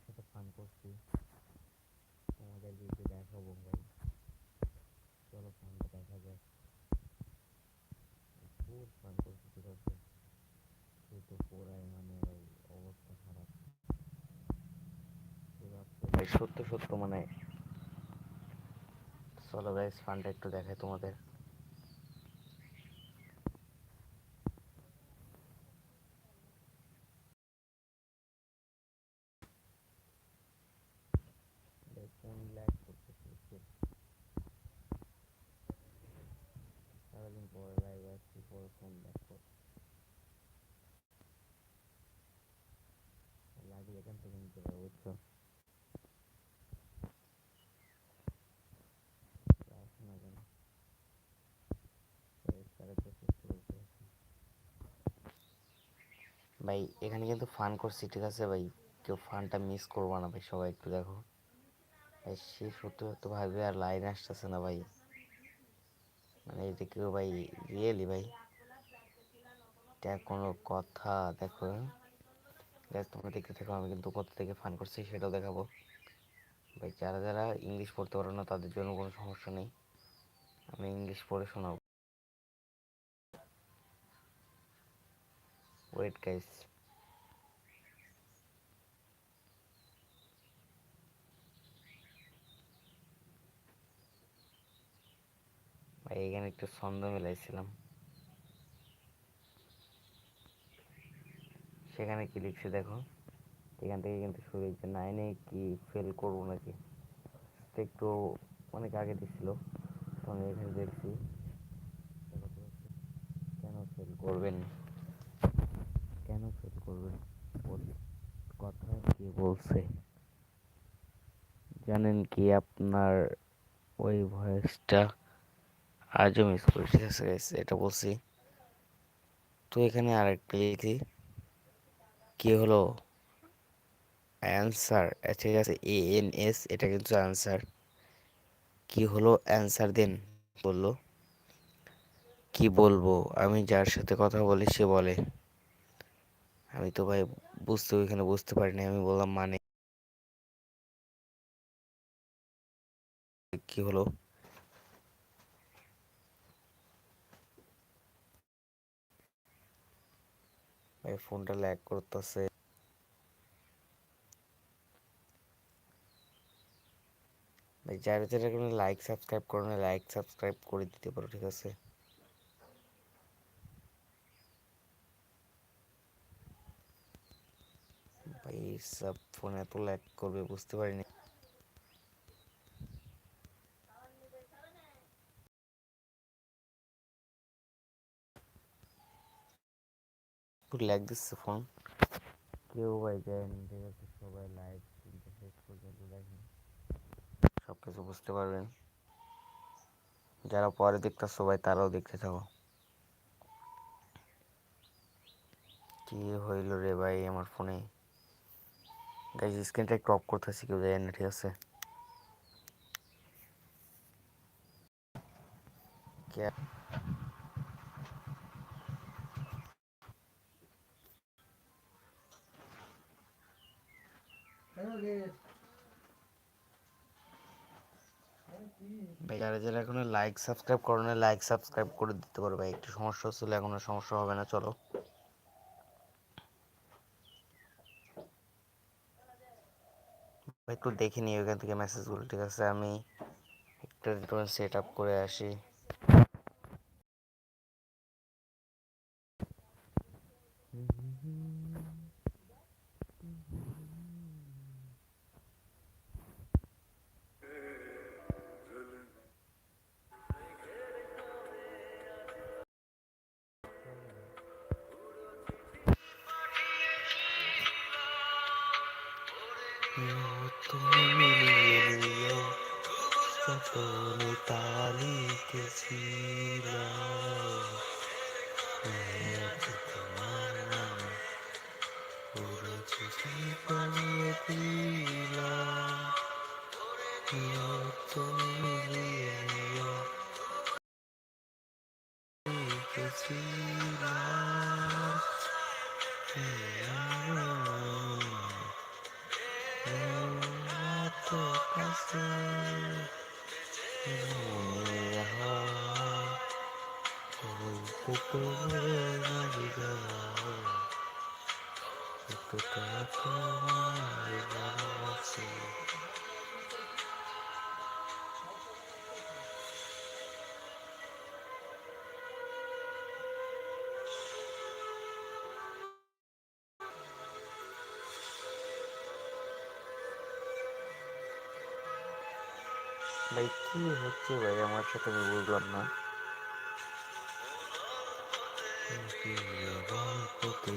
সাথে ফান করছি। দেখাবো ভাই। চলো ফানটা দেখা যাক। খুব ফান করছি, ঠিক আছে? কিন্তু পুরাই মানে ভাই অবস্থা খারাপ। সত্য সত্য মানে চলো গাইস ফানটা একটু দেখাই তোমাদের ফোন ল্যাগ করতেছে বুঝছ? সারাদিন পরে লাইভ আসছি পরে ফোন ল্যাগ করছে লাগে এখান থেকে নিতে পারো বুঝছ আসো না কেন তারা তো শেষ করে দিতে আসি। ভাই, এখানে কিন্তু ফান করছি, ঠিক আছে ভাই? কেউ ফানটা মিস করব না ভাই, সবাই একটু দেখো। ভাই সে সত্যি সত্যি ভাবে আর লাইন আসতেছে না ভাই। মানে এটা কেউ ভাই রিয়েলি ভাই? এটা কোনো কথা, দেখো। দেখ তোমরা দেখতে থাকো, আমি কিন্তু কোথা থেকে ফান করছি সেটাও দেখাবো। ভাই, যারা যারা ইংলিশ পড়তে পারো না, তাদের জন্য কোনো সমস্যা নেই। আমি ইংলিশ পড়ে শোনাবো। ওয়েট গাইস ভাই, এখানে একটু ছন্দ মিলাইছিলাম। সেখানে কি লিখছে দেখো? এখান থেকে কিন্তু শুরু হয়েছে নাইনে কি ফেল করব নাকি? একটু অনেক আগে দিছিল, তো এখানে দেখছি। কেন ফেল করবেন? কেন ফেল করবেন কথা কি বলছে? জানেন কি আপনার ওই ভয়েসটা আজও মিস করি, ঠিক আছে এটা বলছি। তো এখানে আরেকটা লিখি। কি হলো? অ্যান্সার ঠিক আছে, এ, এন, এস, এটা কিন্তু অ্যান্সার। কি হলো? অ্যান্সার দেন, বলল। কি বলব? আমি যার সাথে কথা বলি, সে বলে। আমি তো ভাই বুঝতে, ওইখানে বুঝতে পারিনি। আমি বললাম মানে কি হলো? ভাই ফোনটা ল্যাগ করতেছে। ভাই যারা যারা লাইক সাবস্ক্রাইব করো না লাইক সাবস্ক্রাইব করে দিতে পারো, ঠিক আছে? ভাই সব ফোন এত ল্যাগ করবে বুঝতে পারিনি। একটু ল্যাগ দিচ্ছে ফোন কেউ ভাই যায়নি ঠিক আছে সবাই লাইভ শেষ পর্যন্ত দেখেন। সব কিছু বুঝতে পারবেন। যারা পরে দেখতে সবাই তারাও দেখতে থাকো। কি হইল রে ভাই আমার ফোনে গাইজ স্ক্রিনটা একটু অফ করতেছি, কেউ যায় না, ঠিক আছে? ভাই যারা এখনও লাইক সাবস্ক্রাইব করো না লাইক সাবস্ক্রাইব করে দিতে পারো ভাই। একটু সমস্যা হচ্ছিল, এখন সমস্যা হবে না, চলো। একটু দেখে নিই ওইখান থেকে মেসেজগুলো ঠিক আছে? আমি একটু সেট আপ করে আসি। যতনে তালিকেছিলাম পুরো চিঠি পানিয়ে দিলাম তুমি ভাই কি হচ্ছে ভাই? আমার সাথে আমি বুঝলাম না। গল্পতে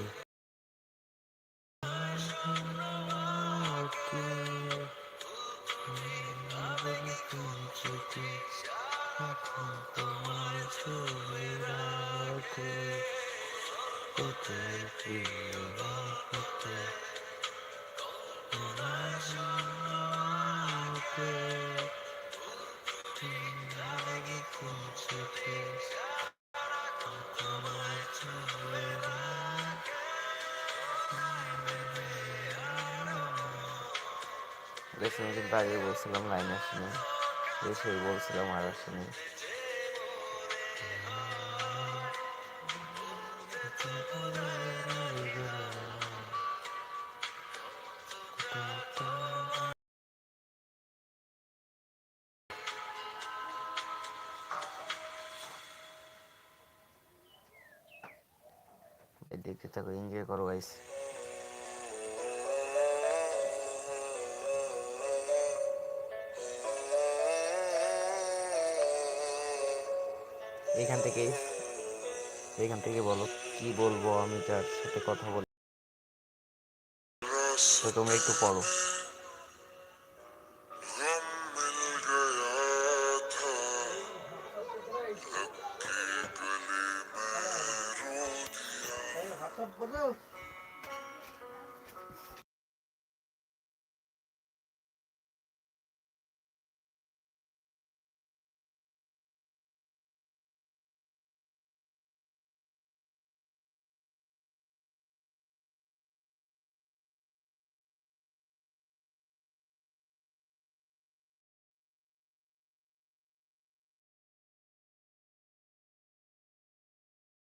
আমি কিন্তু আগে বলছিলাম লাইন আসেনি। বেশি বলছিলাম আর আসেনি। দেখতে থাকো এনজয় করো গাইস এইখান থেকে এখান থেকে বলো কি বলব আমি যার সাথে কথা বলি তো তোমরা একটু পড়ো।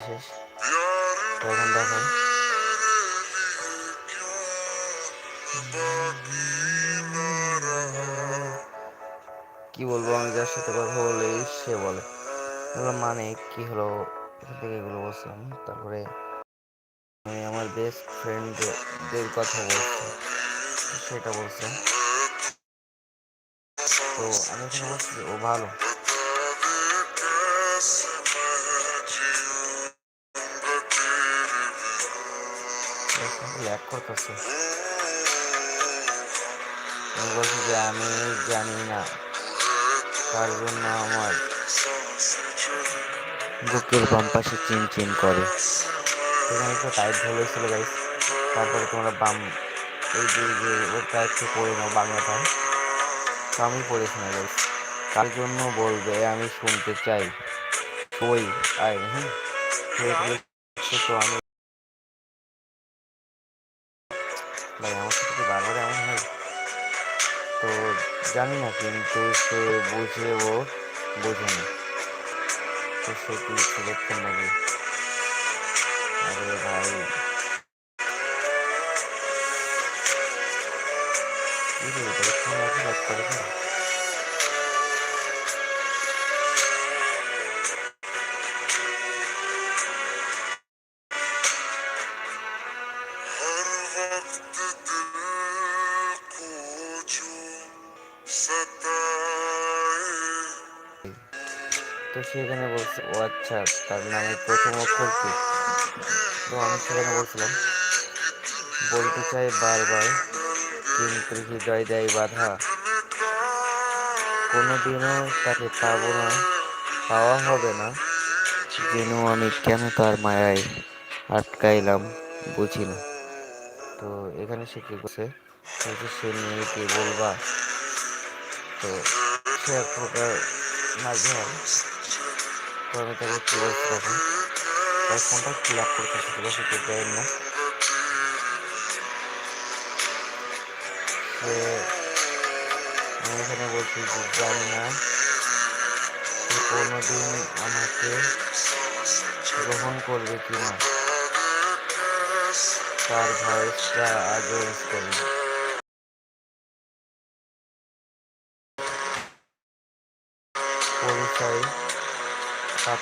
কি বলব আমি যার সাথে কথা বলে, সে বলে। মানে কি হলো? এখান থেকে এগুলো বলছিলাম। তারপরে আমি আমার বেস্ট ফ্রেন্ডদের কথা বলছি। সেটা বলছে। তো আমি ও ভালো। ল্যাক করতেছে আমি বলছি যে আমি জানি না। তার জন্য আমার বুকের বাম পাশে চিন চিন করে। সেখানে একটু টাইট হয়েছিল গাইস তারপরে তোমরা বাম এই যে যে, ওটা একটু পড়ে নাও বাংলাটা তো আমি পড়েছি না গাইস কার জন্য বলবে, আমি শুনতে চাই। ওই আয়, হুম। তো আমি ভাই আমার সাথে কি বারবার এমন হয় তো জানি না কিন্তু সে বুঝে ও বোঝে না তো সে কি সিলেকশন নাকি আরে ভাই কি রে পরীক্ষা আছে বাদ করে ফেল। তো সেখানে বলছে, ও আচ্ছা তার নামের প্রথম অক্ষর কি? তো আমি সেখানে বলছিলাম, বলতে চাই বারবার, কিন্তু হৃদয় দেয় বাধা। কোনোদিনও তাকে পাবো না, পাওয়া হবে না, যেন আমি কেন তার মায়ায় আটকাইলাম, বুঝি না। তো এখানে সে কি করছে? সে মেয়েকে বলবা? তো সে এক প্রকার মাঝে কি দেখো তার ফোনটা ক্লিয়ার করতেছে ঠিক আছে তো দেয় না। আমি এখানে বলছি যে জানি না কোনোদিন আমাকে গ্রহণ করবে কিনা। कैसे তার ভয়েসটা আগে মিস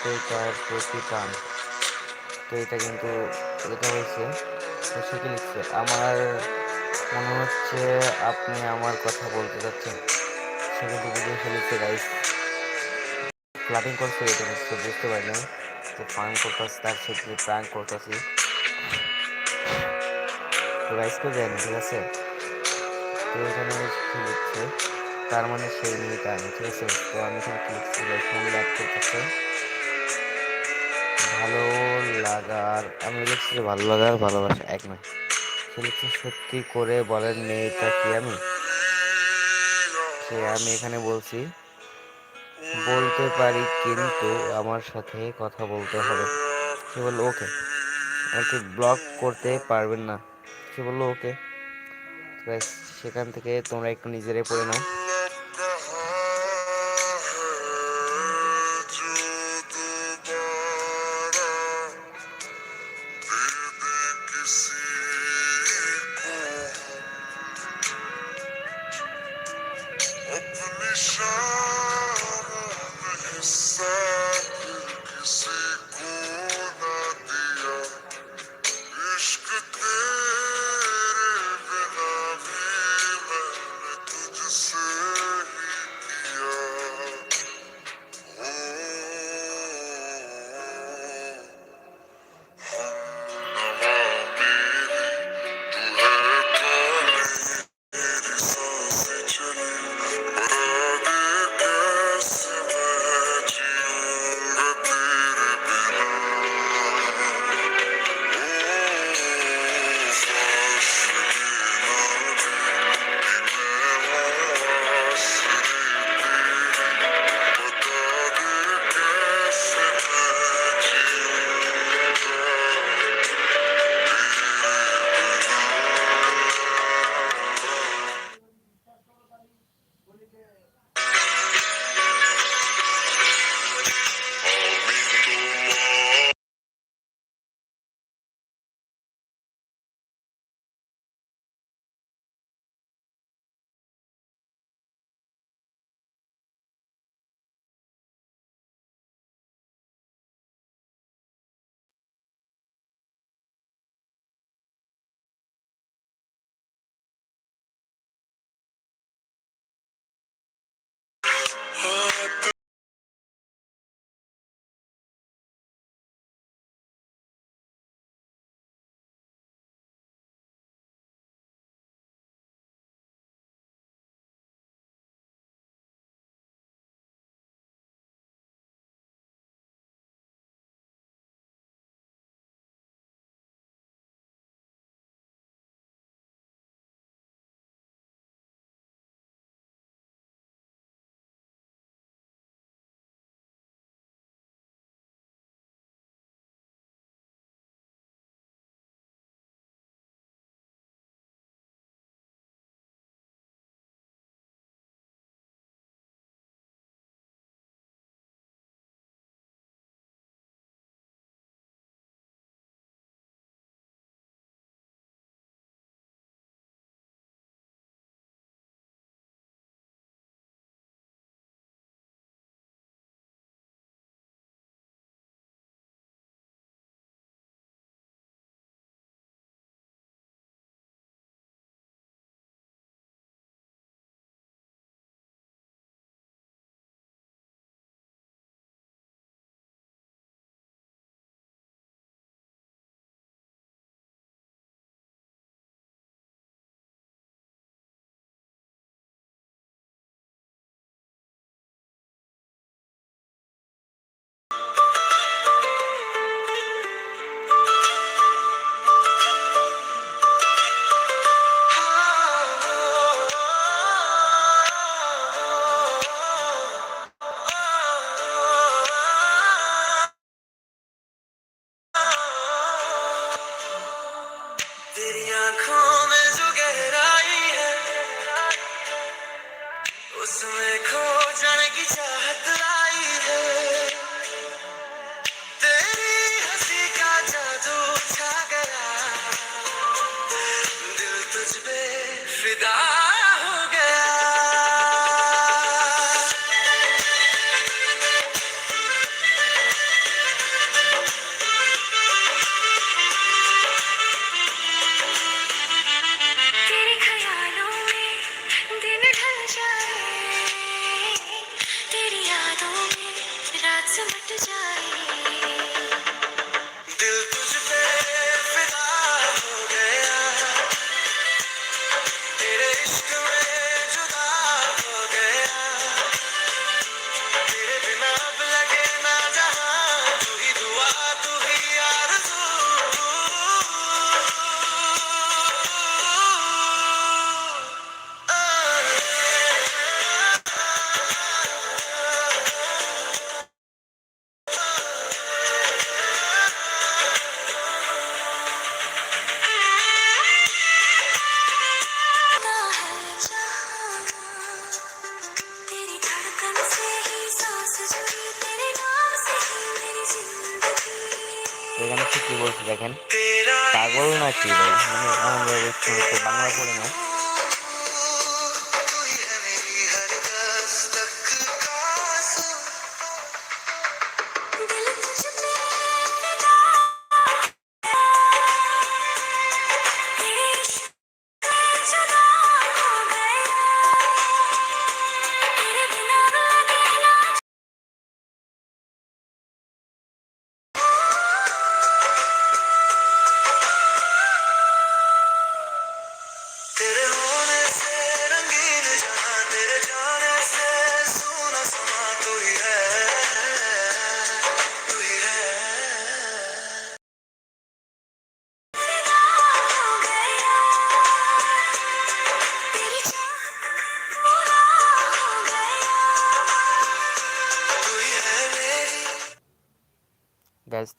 তাতে তার প্রতি টান। তো এটা কিন্তু লেখা হয়েছে। তো সে কি লিখছে, আমার মনে হচ্ছে আপনি আমার কথা বলতে যাচ্ছেন। সে কিন্তু বুঝে ফেলেছে গাইস ক্লাবিং করছে এটা হচ্ছে বুঝতে পারিনি। তো ফান করতেছি, তার সাথে প্রাণ করতেছি। তো গাইস কেউ যায়নি ঠিক আছে? তো এখানে লিখছে? তার মানে সেই মেয়েটা আমি ঠিক আছে? তো আমি এখানে কি লিখছি ফোন ল্যাপ করতেছে ভালো লাগার, আমি লিখছি ভালো লাগার ভালোবাসা এক নয়। সে লিখছে সত্যি করে বলেন মেয়েটা কি আমি? সে আমি এখানে বলছি, বলতে পারি কিন্তু আমার সাথে কথা বলতে হবে। সে বলল, ওকে। আমাকে ব্লক করতে পারবেন না। সে বলল, ওকে। সেখান থেকে তোমরা একটু নিজেরাই পড়ে নাও। Nation.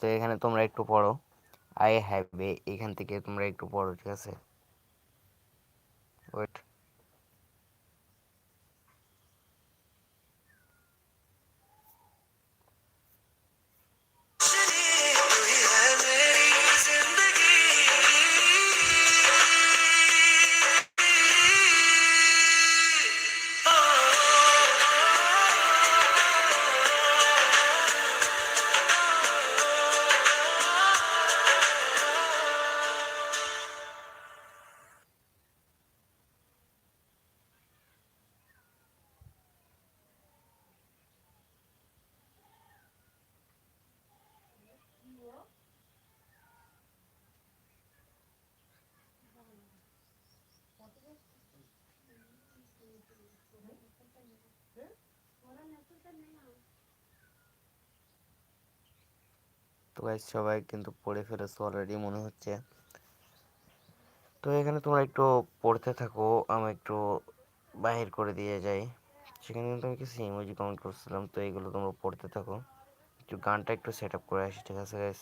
তো এখানে তোমরা একটু পড়ো। আই হ্যাভ এ, এখান থেকে তোমরা একটু পড়ো, ঠিক আছে? তো গাইজ সবাই কিন্তু পড়ে ফেলেছো অলরেডি মনে হচ্ছে। তো এখানে তোমরা একটু পড়তে থাকো, আমি একটু বাহির করে দিয়ে যাই। সেখানে কিন্তু আমি কিছু ইমোজি কমেন্ট করছিলাম, তো এইগুলো তোমরা পড়তে থাকো। একটু গানটা একটু সেট আপ করে আসি, ঠিক আছে গাইজ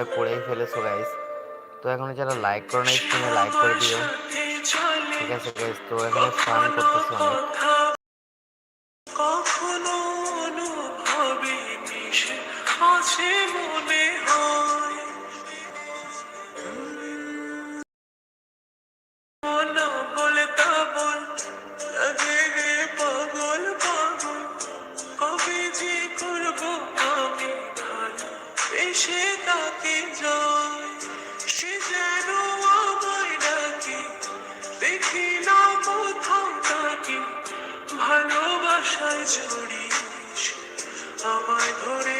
সবাই পড়েই ফেলেছো গাইস তো এখন যারা লাইক করো না লাইক করে দিও। ঠিক আছে গাইস তো এখন ফান করতেছো অনেক। এসে তাকে যায়? সে যেন আমায় ডাকে। দেখি না কোথাও তাকে। ভালোবাসায় জড়িয়েছে আমায় ধরেছে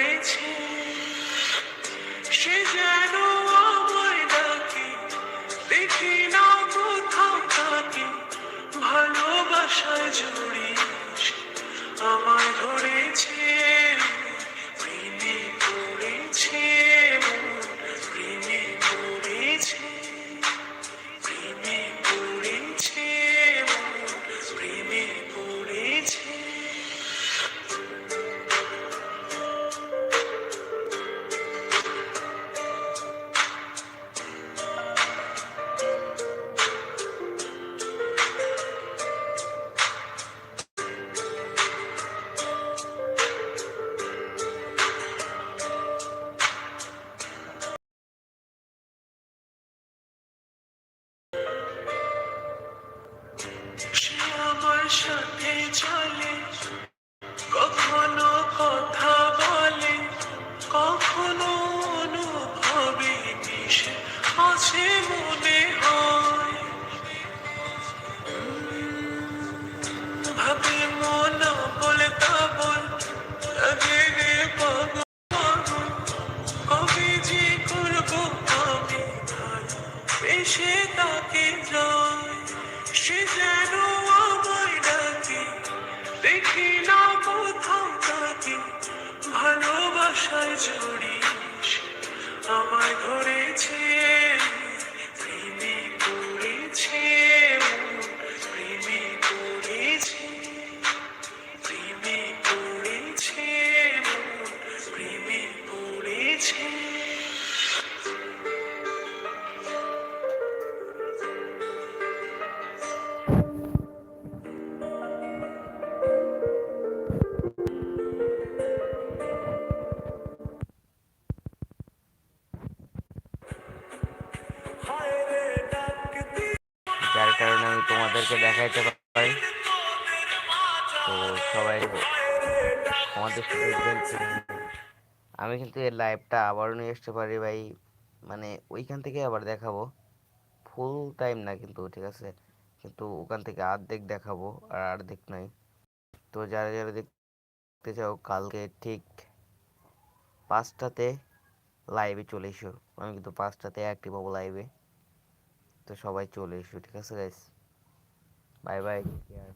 মন বলে আমি তোমাদেরকে দেখাইতে পারি। তো সবাই আমাদের আমি কিন্তু এই লাইভটা আবারও নিয়ে আসতে পারি ভাই। মানে ওইখান থেকে আবার দেখাবো। ফুল টাইম না কিন্তু, ঠিক আছে? কিন্তু ওখান থেকে অর্ধেক দেখাবো আর অর্ধেক নাই তো যারা যারা দেখতে চাও, কালকে ঠিক পাঁচটাতে লাইভে চলে এসো। আমি কিন্তু পাঁচটাতে অ্যাক্টিভ হব লাইভে তো সবাই চলে এসো, ঠিক আছে guys bye bye take care.